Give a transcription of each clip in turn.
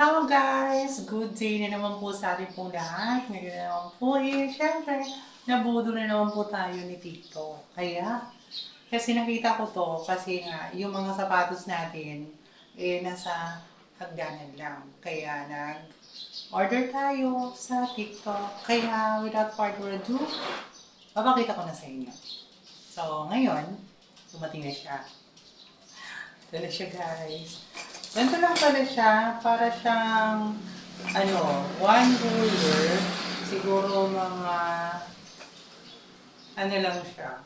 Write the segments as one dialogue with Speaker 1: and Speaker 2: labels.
Speaker 1: Hello guys! Good day na naman po sa ating pong lahat. Ngayon na naman po eh, syempre, nabudo na naman po tayo ni Tito. Kaya, kasi nakita ko to, kasi nga, yung mga sapatos natin, eh, nasa hagdanan lang. Kaya, nag, order tayo sa TikTok. Kaya, without further ado, papakita ko na sa inyo. So, ngayon, dumating na siya. Na siya, guys. Ganito lang pala siya, para siyang, ano, one ruler, siguro mga, ano lang siya,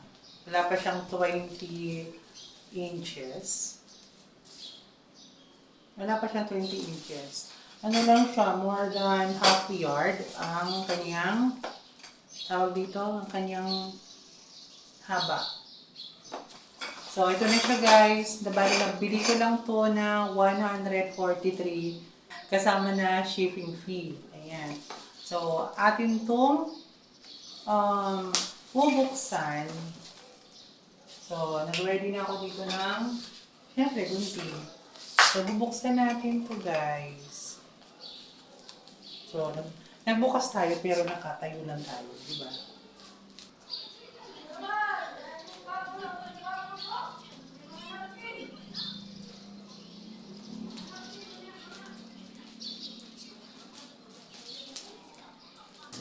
Speaker 1: wala pa siyang 20 inches. Wala pa siyang 20 inches. Ano lang siya, more than half yard ang kanyang, tawag dito, ang kanyang haba. So, ito na siya guys. Nabali, nagbili ko lang to na 143 kasama na shipping fee. Ayan. So, atin tong um, bubuksan. So, nag-ready na ako dito ng syempre, gunting. So, bubuksan natin to guys. So, nag- nagbukas tayo pero nakatayo lang tayo. Di ba?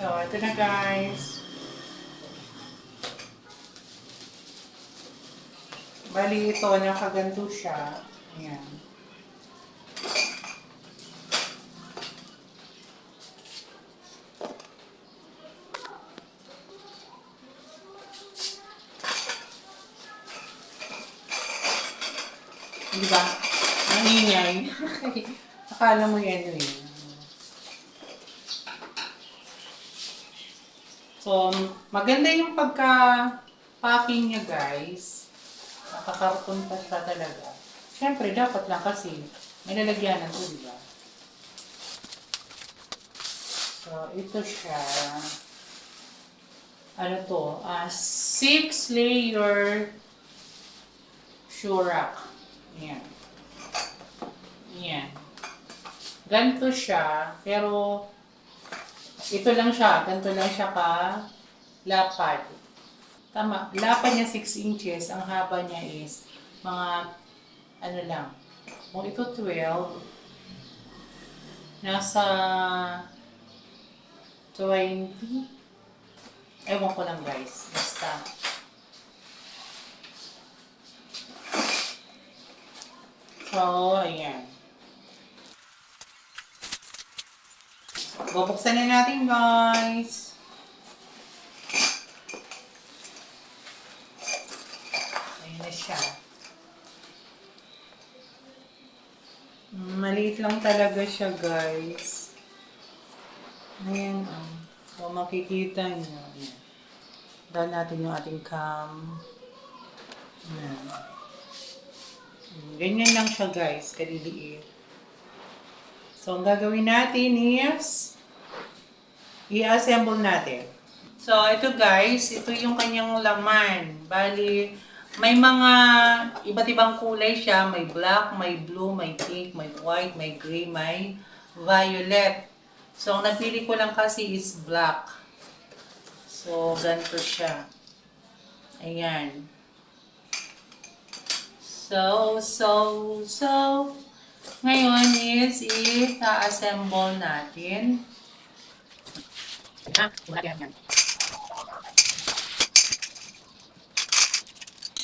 Speaker 1: So, ito na guys. Bali ito, nakaganto siya. Ayan. Di ba? Ang ingay. Akala mo yan eh. So, maganda yung pagka-packing niya, guys. Nakakarton pa siya talaga. Siyempre, dapat lang kasi may lalagyanan to, di ba? So, ito siya. Ano to? Ah, six layer shurak. Yan. Yan. Ganito siya, pero ito lang siya, ganito lang siya ka lapad. Tama, lapad niya 6 inches, ang haba niya is mga ano lang. Kung ito 12, nasa 20. Ewan ko lang guys, basta. So, ayan. Bubuksan na natin, guys. Ayan na siya. Maliit lang talaga siya, guys. Ayan, oh. So, makikita niyo. Ayan. Natin yung ating cam. Ayan. Ganyan lang siya, guys. Kaliliit. So, ang gagawin natin is i-assemble natin. So, ito guys, ito yung kanyang laman. Bali, may mga iba't ibang kulay siya. May black, may blue, may pink, may white, may gray, may violet. So, ang napili ko lang kasi is black. So, ganito siya. Ayan. So, so, so, ngayon is i-assemble natin. Ah, wala yan.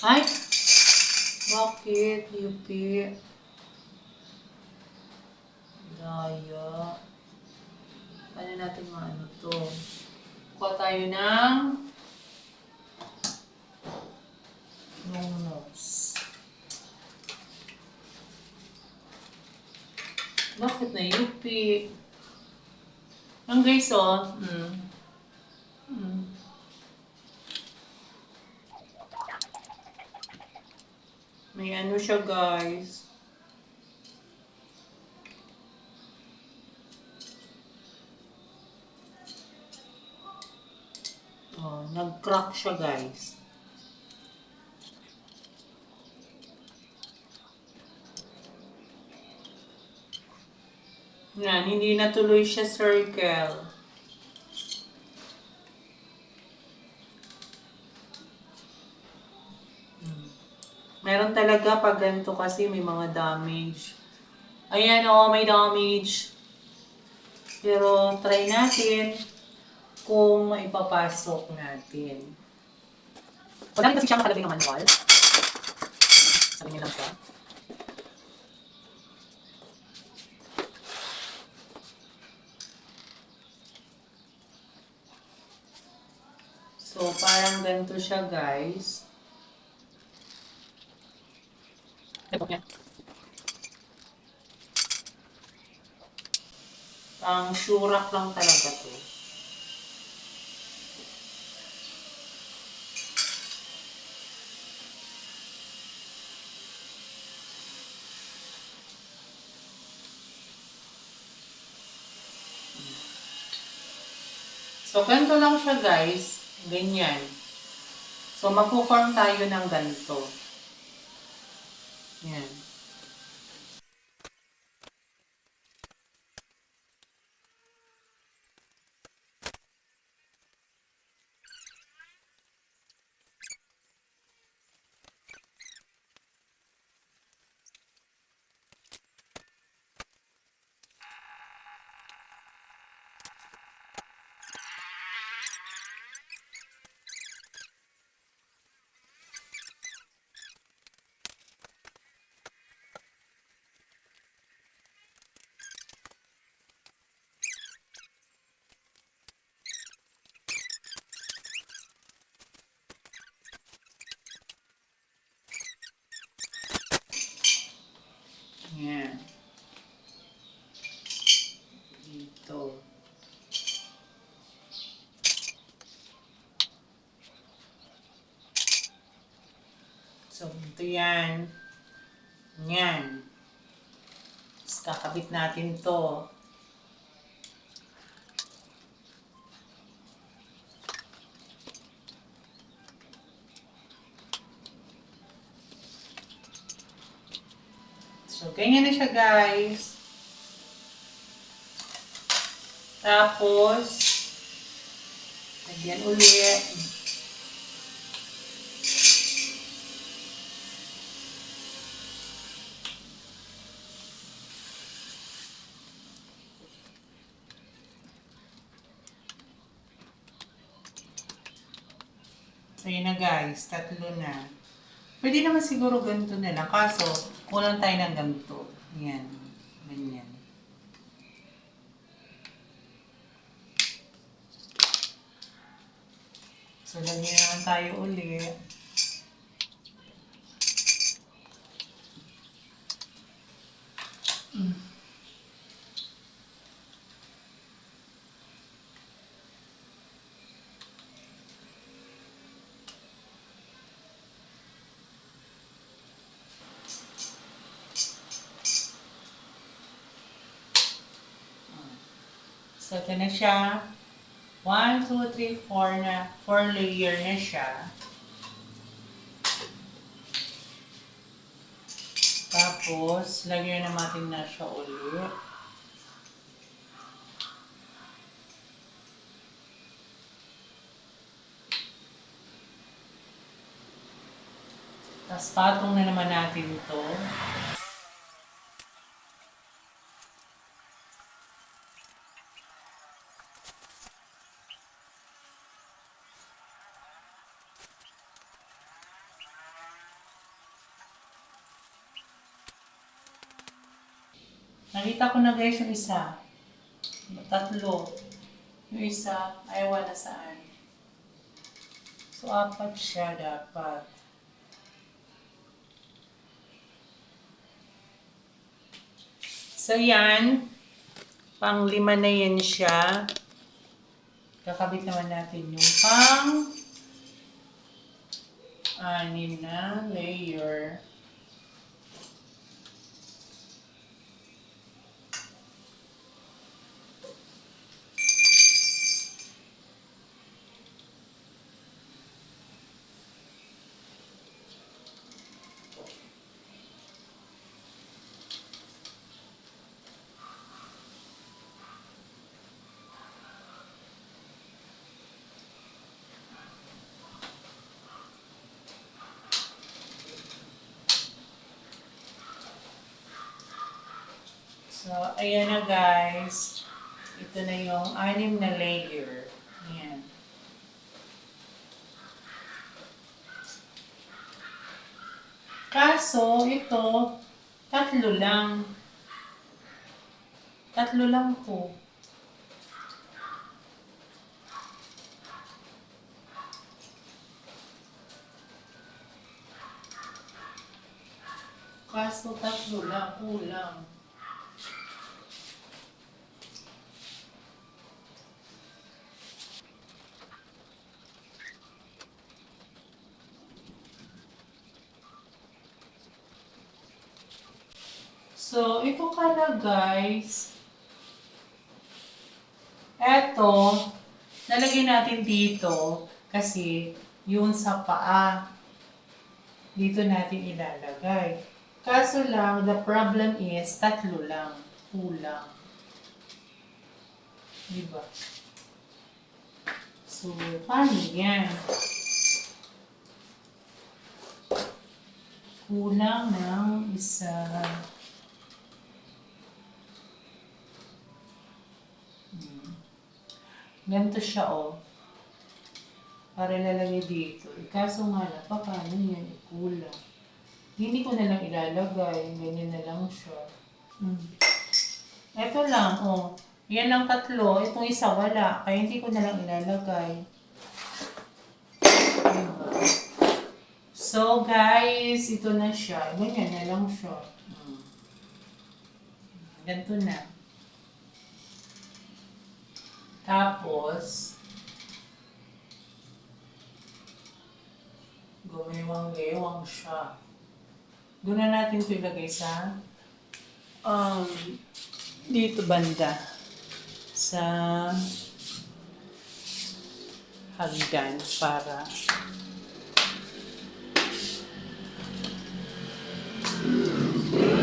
Speaker 1: Ay! Bakit, Yupi? Daya. Ano natin maano to? Kuha tayo ng long nose. Bakit na yupi? Ang guys, oh. Mm. Mm. May ano siya, guys. Oh, nag-crack siya, guys. Yan, hindi natuloy siya circle. Hmm. Meron talaga pag ganito kasi may mga damage. Ayan o, may damage. Pero try natin kung maipapasok natin. Madami kasi siyang nakalagay ng manual. Sabi niya lang siya. So, parang ganito siya, guys. Ito niya. Ang shurak lang talaga to. So, ganito lang siya guys. Ganyan. So, magpo-form tayo ng ganito. Yan. Dito. So, ito yan. Yan. Tapos kakabit natin to. So, ganyan na siya, guys. Tapos, lagyan ulit. Guys. Tatlo na. Pwede naman siguro ganito na lang. Kaso, kulang tayo ng ganito. Yan. Ganyan. So, lagyan naman tayo ulit. Mm. So, ito na siya. 1, 2, 3, 4 na. 4 layer na siya. Tapos, lagyan na natin na siya ulit. Tapos, patong na naman natin ito. Nakita ko na guys yung isa. Tatlo. Yung isa, ay wala saan. So, apat siya dapat. So, yan. Pang lima na yan siya. Kakabit naman natin yung pang anim na layer. So, ayan na guys. Ito na yung anim na layer. Ayan. Kaso, ito, tatlo lang. Tatlo lang po. Kaso, tatlo lang. Kulang. So, ito pala guys. Eto, nalagay natin dito kasi yun sa paa. Dito natin ilalagay. Kaso lang, the problem is, tatlo lang. Kulang. Diba? So, paano yan? Kulang ng isa. Ganito siya, oh. Para lalagay dito. Eh, kaso nga lang, pa, paano yan? Eh, kulang. Hindi ko na lang ilalagay. Ganyan na lang siya. Hmm. Ito lang, oh. Yan lang tatlo. Itong isa wala. Kaya hindi ko na lang ilalagay. So, guys, ito na siya. Ganyan na lang siya. Hmm. Ganito na. Tapos, gumiwang-gewang siya. Doon na natin ito ilagay sa um, dito banda sa hagdan para yan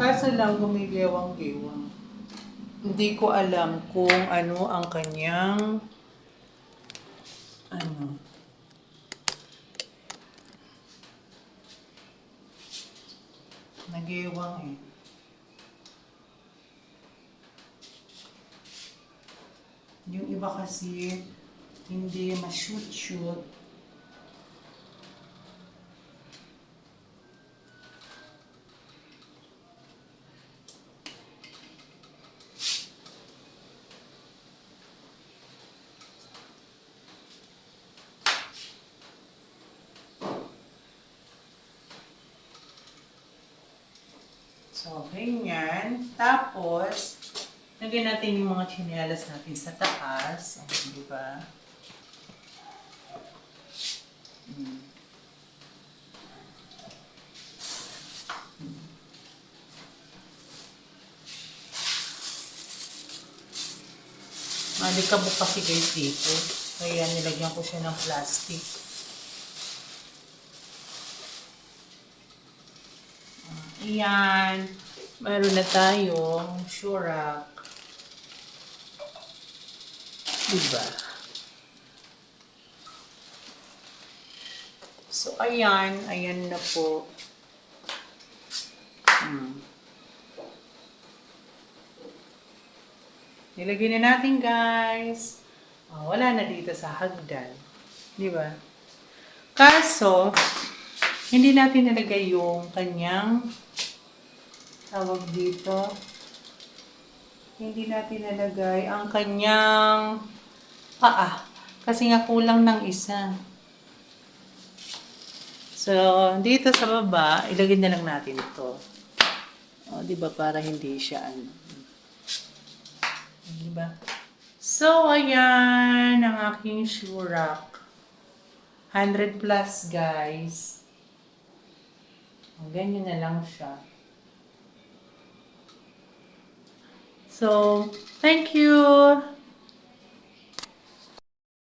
Speaker 1: Kaso lang gumigewang-gewang. Hindi ko alam kung ano ang kanyang ano Nagewang eh. Yung iba kasi hindi ma-shoot-shoot. So, ganyan. Tapos, lagyan natin yung mga chinelas natin sa taas. O, di ba? Hmm. Malikabok kasi guys dito. Kaya nilagyan ko siya ng plastic. Ayan. Meron na tayong shurak. Diba? So, ayan. Ayan na po. Hmm. Nilagay na natin, guys. Oh, wala na dito sa hagdan. Di ba? Kaso, hindi natin nilagay yung kanyang tawag dito. Hindi natin nalagay ang kanyang paa. Kasi nga kulang ng isa. So, dito sa baba, ilagay na lang natin ito. O, di ba? Para hindi siya ano. Di ba? So, ayan ang aking shoe rack. 100 plus, guys. Ganyan na lang siya. So, thank you.